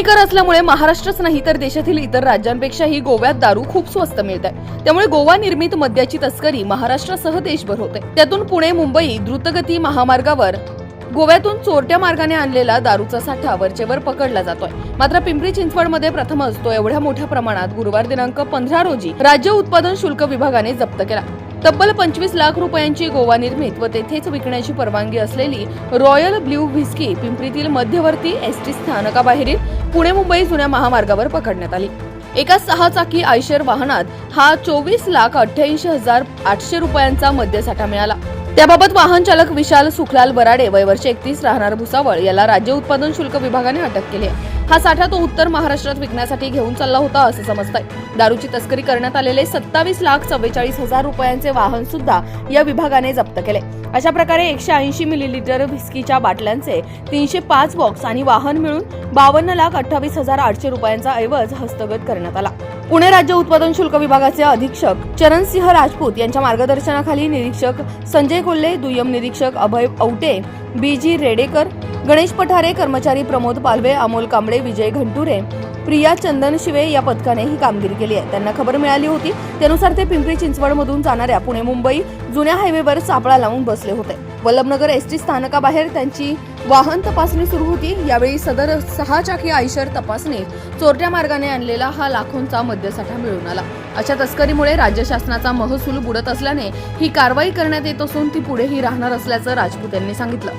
कमी कर असल्यामुळे महाराष्ट्रच नाही तर देशातील इतर राज्यांपेक्षाही गोव्यात दारू खूप स्वस्त मिळत आहे त्यामुळे गोवा निर्मित मद्याची तस्करी महाराष्ट्रासह देशभर होते. त्यातून पुणे मुंबई द्रुतगती महामार्गावर गोव्यातून चोरट्या मार्गाने आणलेला दारूचा साठा वरचेवर पकडला जातोय. मात्र पिंपरी चिंचवडमध्ये प्रथमच तो एवढ्या मोठ्या प्रमाणात गुरुवार दिनांक पंधरा रोजी राज्य उत्पादन शुल्क विभागाने जप्त केला. तब्बल पंचवीस लाख रुपयांची गोवा निर्मित व तेथेच विकण्याची परवानगी असलेली रॉयल ब्ल्यू व्हिस्की पिंपरीतील मध्यवर्ती एस टी स्थानकाबाहेरील पुणे मुंबई जुन्या महामार्गावर पकडण्यात आली. एका सहा चाकी आयशर वाहनात हा चोवीस लाख अठ्ठ्याऐंशी हजार आठशे रुपयांचा मद्यसाठा मिळाला. त्याबाबत वाहन चालक विशाल सुखलाल बराडे वय वर्ष एकतीस राहणार भुसावळ याला राज्य उत्पादन शुल्क विभागाने अटक केली आहे. हा साठा तो उत्तर महाराष्ट्रात विकण्यासाठी घेऊन चालला होता असं समजतंय. दारूची तस्करी करण्यात आलेले सत्तावीस लाख चव्वेचाळीस हजार रुपयांचे वाहन सुद्धा या विभागाने जप्त केले. अशा प्रकारे एकशे ऐंशी मिलीलिटर व्हिस्कीच्या बाटल्यांचे तीनशे पाच बॉक्स आणि वाहन मिळून बावन्न लाख अठ्ठावीस हजार आठशे रुपयांचा ऐवज हस्तगत करण्यात आला. पुणे राज्य उत्पादन शुल्क विभागाचे अधीक्षक चरणसिंह राजपूत यांच्या मार्गदर्शनाखाली निरीक्षक संजय कोल्हे दुय्यम निरीक्षक अभय औटे बी जी रेडेकर गणेश पठारे कर्मचारी प्रमोद पालवे अमोल कांबळे विजय घंटुरे प्रिया चंदन शिवे या पथकाने ही कामगिरी केली आहे. त्यांना खबर मिळाली होती. त्यानुसार ते पिंपरी चिंचवडमधून जाणाऱ्या पुणे मुंबई जुन्या हायवेवर सापळा लावून बसले होते. वल्लभनगर एस टी स्थानकाबाहेर त्यांची वाहन तपासणी सुरू होती. यावेळी सदर सहा चाकी आयशर तपासणीत चोरट्या मार्गाने आणलेला हा लाखोंचा मद्यसाठा मिळून आला. अशा तस्करीमुळे राज्य शासनाचा महसूल बुडत असल्याने ही कारवाई करण्यात येत असून ती पुढेही राहणार असल्याचं राजपूत यांनी सांगितलं.